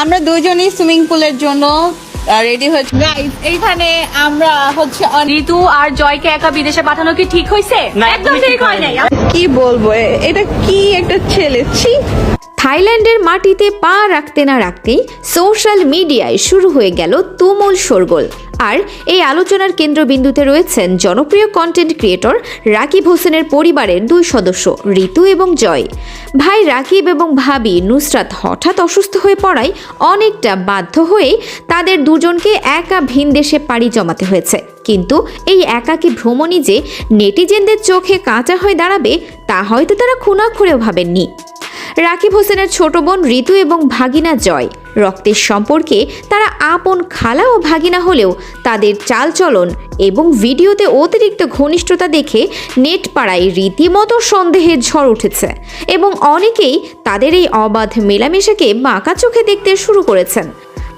আমরা দুজনই সুইমিং পুলের জন্য রেডি হচ্ছে গাইস এইখানে আমরা হচ্ছে ঋতু আর জয়কে একা বিদেশে পাঠানো কি ঠিক হয়েছে? একদম ঠিক হয় নাই। কি বলব এটা কি একটা ছেলে? ছি থাইল্যান্ডের মাটিতে পা রাখতে না রাখতেই সোশ্যাল মিডিয়ায় শুরু হয়ে গেল তুমুল শোরগোল। আর এই আলোচনার কেন্দ্রবিন্দুতে রয়েছেন জনপ্রিয় কন্টেন্ট ক্রিয়েটর রাকিব হোসেনের পরিবারের দুই সদস্য, ঋতু এবং জয়। ভাই রাকিব এবং ভাবি নুসরাত হঠাৎ অসুস্থ হয়ে পড়ায় অনেকটা বাধ্য হয়ে তাদের দুজনকে একা ভিন দেশে পাড়ি জমাতে হয়েছে। কিন্তু এই একাকী ভ্রমণই যে নেটিজেনদের চোখে কাঁচা হয়ে দাঁড়াবে, তা হয়তো তারা খুনাক্ষরেও ভাবেননি। রাকিব হোসেনের ছোট বোন ঋতু এবং ভাগিনা জয়। রক্তের সম্পর্কে তারা আপন খালা ও ভাগিনা হলেও তাদের চালচলন এবং ভিডিওতে অতিরিক্ত ঘনিষ্ঠতা দেখে নেট পাড়ায় রীতিমতো সন্দেহের ঝড় উঠেছে এবং অনেকেই তাদের এই অবাধ মেলামেশাকে বাঁকা চোখে দেখতে শুরু করেছেন।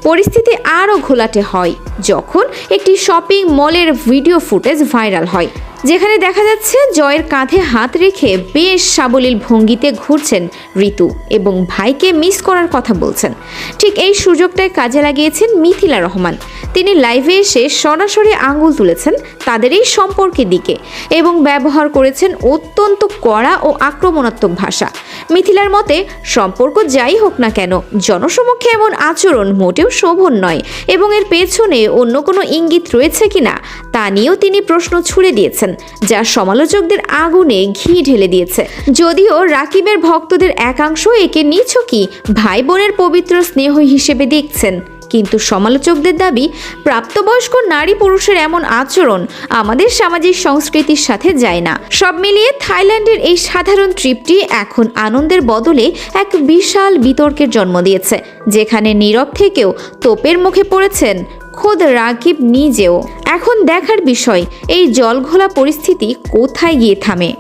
পরিস্থিতি আরও ঘোলাটে হয় যখন একটি শপিং মলের ভিডিও ফুটেজ ভাইরাল হয়। যেখানে দেখা যাচ্ছে জয়ের কাঁধে হাত রেখে বেশ সাবলীল ভঙ্গিতে ঘুরছেন ঋতু এবং ভাইকে মিস করার কথা বলছেন। ঠিক এই সুযোগটায় কাজে লাগিয়েছেন মিথিলা রহমান। তিনি লাইভে এসে সরাসরি আঙুল তুলেছেন তাদের এই সম্পর্কের দিকে এবং ব্যবহার করেছেন অত্যন্ত কড়া ও আক্রমণাত্মক ভাষা। মিথিলার মতে, সম্পর্ক যাই হোক না কেন, জনসমক্ষে এমন আচরণ মোটেও শোভন নয় এবং এর পেছনে অন্য কোনো ইঙ্গিত রয়েছে কিনা, তা নিয়েও তিনি প্রশ্ন ছুড়ে দিয়েছেন, যা সমালোচকদের আগুনে ঘি ঢেলে দিয়েছে। যদিও রাকিবের ভক্তদের একাংশ একে নিছকই ভাই বোনের পবিত্র স্নেহ হিসেবে দেখছেন। কিন্তু সমালোচকদের দাবি, প্রাপ্তবয়স্ক নারী পুরুষের এমন আচরণ আমাদের সামাজিক সংস্কৃতির সাথে যায় না। সব মিলিয়ে থাইল্যান্ডের এই সাধারণ ট্রিপটি এখন আনন্দের বদলে এক বিশাল বিতর্কের জন্ম দিয়েছে, যেখানে নীরব থেকেও তোপের মুখে পড়েছেন খোদ রাকিব নিজেও। এখন দেখার বিষয়, এই জলঘোলা পরিস্থিতি কোথায় গিয়ে থামে?